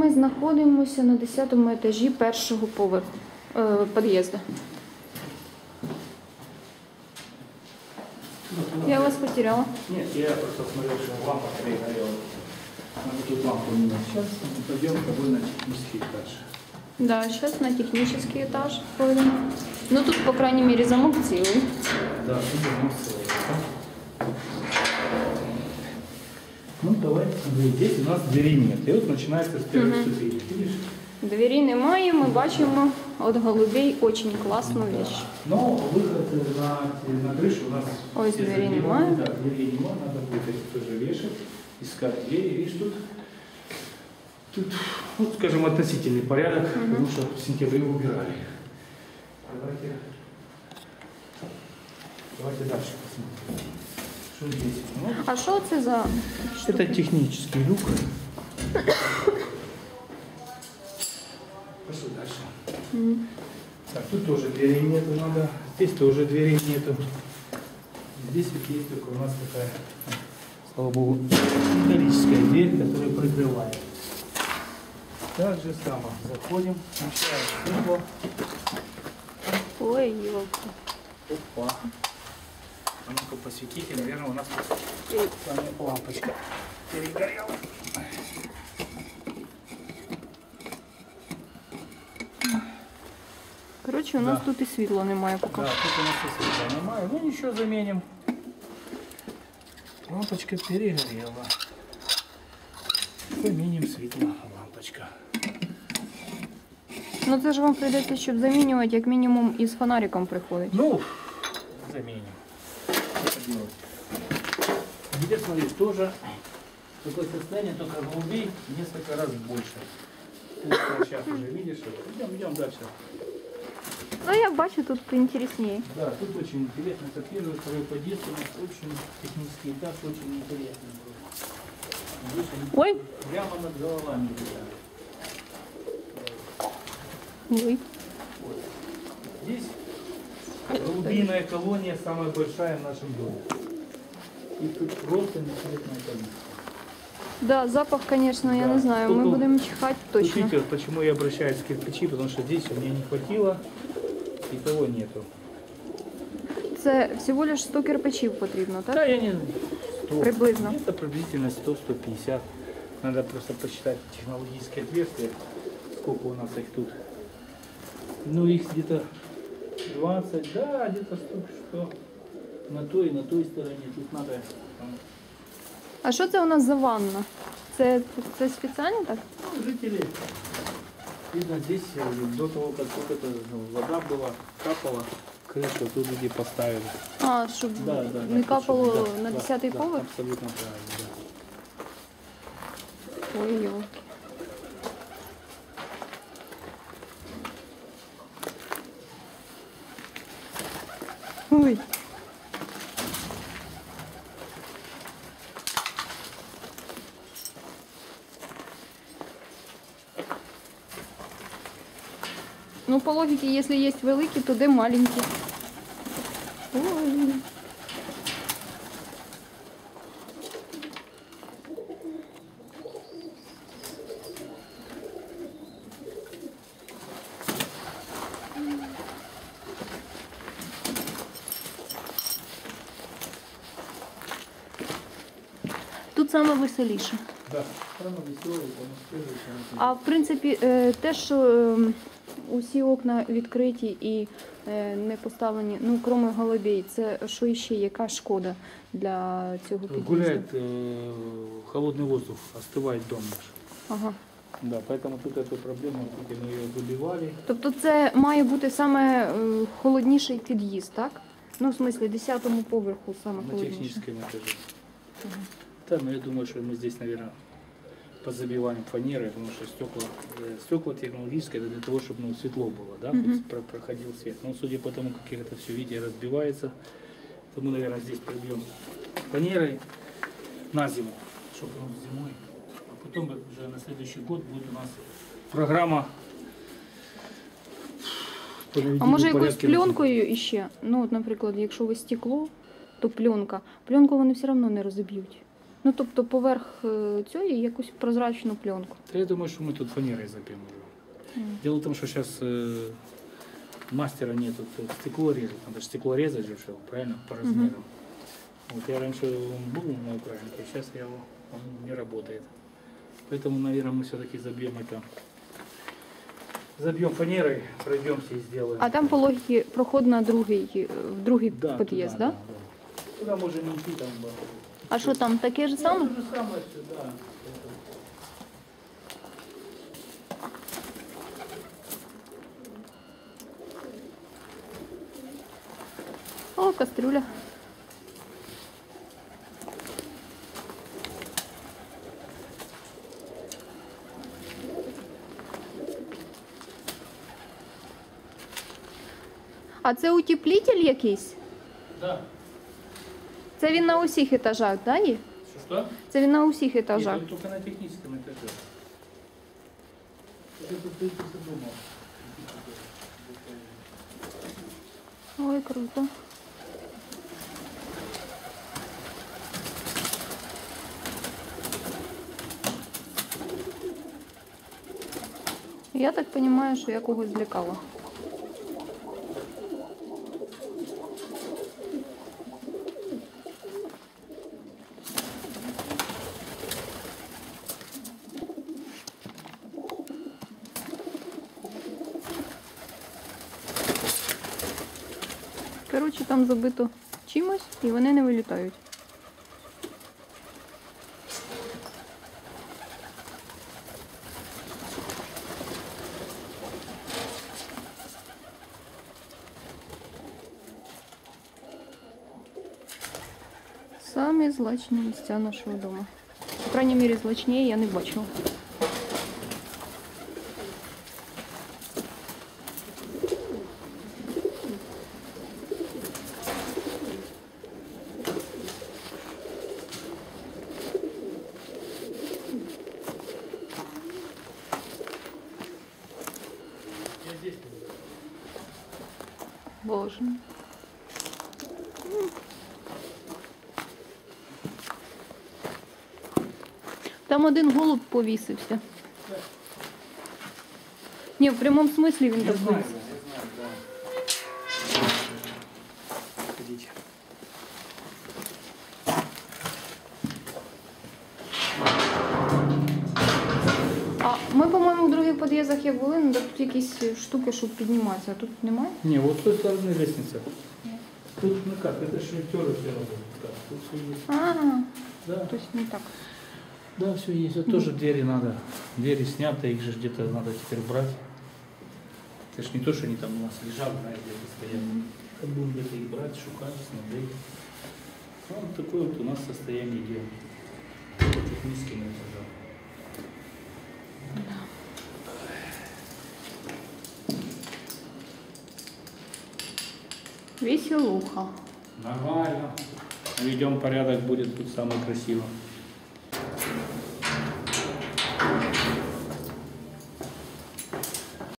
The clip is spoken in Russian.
Ми знаходимося на 10 етажі першого поверху е, під'їзду. Я вас потеряла. Нет, я просто смотрел, что лампа перегорела. Надо тут лампу менять. Сейчас мы пойдем с тобой на технический этаж. Да, сейчас на технический этаж пойдем. Ну тут, по крайней мере, замок цілий. Да, тут у нас целый, Ну, давай, смотри, здесь у нас двери нет. И вот начинается с первой Мгм. ступени. Видишь? Двері немає, ми бачимо від голубей дуже класну Да. вещь. Но выход на, на крышу у нас... Ой, все двери забиваны. немає. Да, дверей нема, надо будет их тоже вешать, искать двери. Видишь, тут, тут, вот, скажем, относительный порядок, потому что в сентябре убирали. Давайте, давайте дальше посмотрим. Что здесь? Ну, А що це за это технический люк. Пошли дальше. М. Так, тут тоже двери нету, надо. Здесь тоже дверей нету. Здесь вот есть только у нас такая, слава богу, металлическая дверь, которая прикрывает. Так же само. Заходим, включаем светло. Ой, ёлка. Опа. А ну-ка посветите, наверное, у нас тут с вами лампочка перегорела. Коротше, у нас Да. тут і світла немає поки. Да, тут у нас и света немає. Ну ничего, заменим. Лампочка перегорела. Заменим светло. Лампочка. Ну це ж вам прийдеться, щоб замінювати, як мінімум із фонариком приходить. Ну, заменим. Делать? Где, смотри, тоже такое состояние, только голубей несколько раз больше. Сейчас уже видишь. Идем, идем дальше. Ну я бачу, тут поінтересніше. Да, тут очень интересно. Это первый, второй подъезд. У нас очень технический этаж, очень интересный был. Здесь Ой. прямо над головами. Ой. Вот. Здесь голубиная колония самая большая в нашем доме. И тут просто интересная количество. Да, запах, конечно, я Да. не знаю. Тут- чихати Тут точно. видите, почему я обращаюсь к кирпичи, потому что здесь у меня не хватило, и того нету. Це всього лиш 100 кирпичів потрібно, так? Да, я не 100. Приблизно. Это приблизительно 100-150. Надо просто посчитать технологические отверстия, сколько у нас их тут. Ну, их где-то 20, да, где-то штук, что на той и на той стороне. Тут надо там, А що це у нас за ванна? Це, це спеціально так? ну, жители. Видно, здесь э, до того, как вот эта ну, вода была, капала, крышу тут люди поставили. А, щоб Да, да, да, не капало да, на да, 10-й да, поверх? Абсолютно правильно, да. Ой, Ну, по логике, если есть великий, то де маленький? Ой. Тут саме веселіше. Да, страна веселая, атмосфера, А в принципі, е, те, що е, усі окна відкриті і е, не поставлені, ну крім голубей, це що іще, яка шкода для цього під'їзду? Гуляет э, холодный воздух, остывает дом наш. Ага. Да, поэтому тут эту проблему, тут мы ее забивали. Тобто це має бути саме е, холодніший під'їзд, так? Ну, в смислі, 10-му поверху саме на холодніше. техническом этаже. Да, но я думаю, что мы здесь, наверное, позабиваем фанерой, потому что стекла, э, стекла технологические, это для того, чтобы ну, светло было, да, хоть про- проходил свет. Но судя по тому, как это все, видите, разбивается, то мы, наверное, здесь пробьем фанерой на зиму, чтобы он зимой. А потом уже на следующий год будет у нас программа по А може зиму. пленкою іще? Ну, от, наприклад, якщо ви стекло, то пленка. Пленку вони все одно не розіб'ють. Ну тобто поверх е, цієї якусь прозрачну пленку. Да я думаю, что мы тут фанерой забьем его. Дело в том, что сейчас мастера нет, тут стекло резать, надо же стекло резать же все, правильно, по размеру. Вот я раньше был на Украинке, сейчас я его, он не работает. Поэтому, наверное, мы все-таки забьем это. Забьем фанерой, пройдемся и сделаем. А там по логіці проход на другий, е, в другий Да, під'їзд, туда, да? да, да. Туда можем идти, там. да. А що там, таке ж саме? Ну, же самое да. О, кастрюля. А це утеплитель якийсь? Да. Це він на усіх етажах, да? Є? Что? Це він на усіх етажах. он только на тут только задумал. Ой, круто. Я так понимаю, що я когось злякала. Коротше, там забито чимось і вони не вилітають. Самі злачні місця нашого дому. По крайній мірі, злачніше я не бачила. Боже. Там один голуб повісився. Ні, в прямому смислі він Я так знаю, повісився. я ми, по-моєму, в других під'їздах як були, ну так тут якісь штуки, щоб підніматися, а тут немає. Не, вот с той стороны лестница. Тут ну как, это шахтеры все работают. Так, тут все есть. А, Да, тобто не так. да, все есть. Вот тоже двери надо. Двери сняты, их же где-то надо теперь брать. Это ж не то, что они там у нас лежат, знаешь, где-то стоят. Как будем где-то их брать, шукать, смотреть. Ну, вот такое вот у нас состояние дел. Технически мы это Веселуха. Нормально. Ведем порядок, будет тут самое красиво.